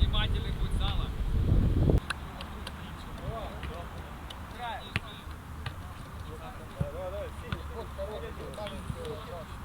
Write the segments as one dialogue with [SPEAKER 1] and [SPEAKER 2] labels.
[SPEAKER 1] Внимательный будь зала. Выигрываем,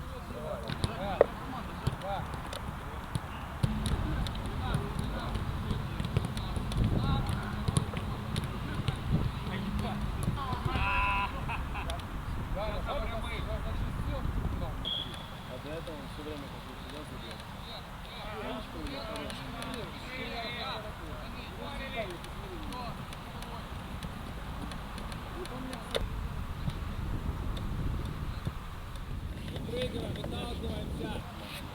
[SPEAKER 1] Yeah.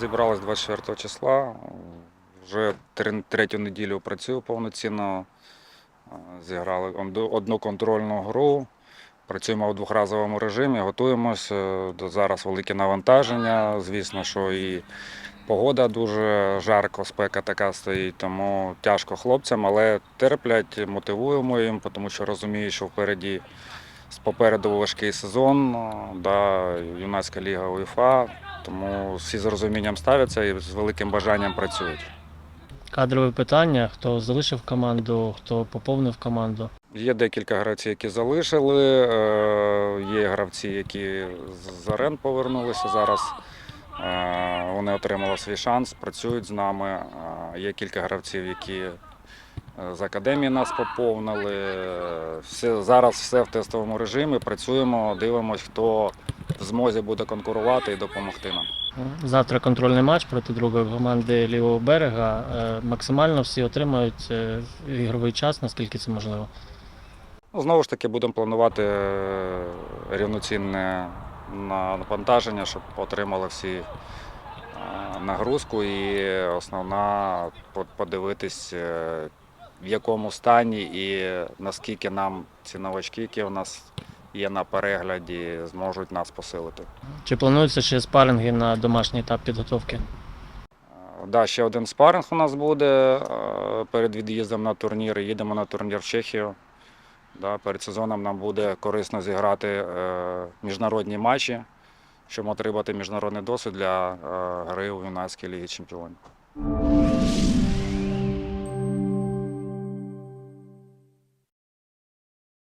[SPEAKER 2] Зібрались 24 числа. Вже третю неділю працюю повноцінно. Зіграли одну контрольну гру. Працюємо у двохразовому режимі, готуємося. Зараз велике навантаження. Звісно, що і погода дуже жарко, спека така стоїть, тому тяжко хлопцям, але терплять, мотивуємо їм, тому що розуміють, що впереді попереду важкий сезон, да, юнацька ліга УЄФА, тому всі з розумінням ставляться і з великим бажанням працюють.
[SPEAKER 3] Кадрове питання: хто залишив команду, хто поповнив команду.
[SPEAKER 2] Є декілька гравців, які залишили, е, є гравці, які з орен повернулися зараз. Е, Вони отримали свій шанс, працюють з нами. Е, Є кілька гравців, які е, з академії нас поповнили. Все, зараз все в тестовому режимі. Працюємо, дивимося, хто в змозі буде конкурувати і допомогти нам.
[SPEAKER 3] Завтра контрольний матч проти другої команди лівого берега. Максимально всі отримають ігровий час, наскільки це можливо.
[SPEAKER 2] Знову ж таки, будемо планувати е, рівноцінне навантаження, щоб отримали всі е, нагрузку. І основна подивитись, е, в якому стані і наскільки нам ці новачки, які у нас є на перегляді, зможуть нас посилити.
[SPEAKER 3] Чи плануються ще спаринги на домашній етап підготовки?
[SPEAKER 2] Е, Да, ще один спаринг у нас буде перед від'їздом на турнір. Їдемо на турнір в Чехію. Да, перед сезоном нам буде корисно зіграти е, міжнародні матчі, щоб отримати міжнародний досвід для е, гри у юнацькій лігі чемпіонів.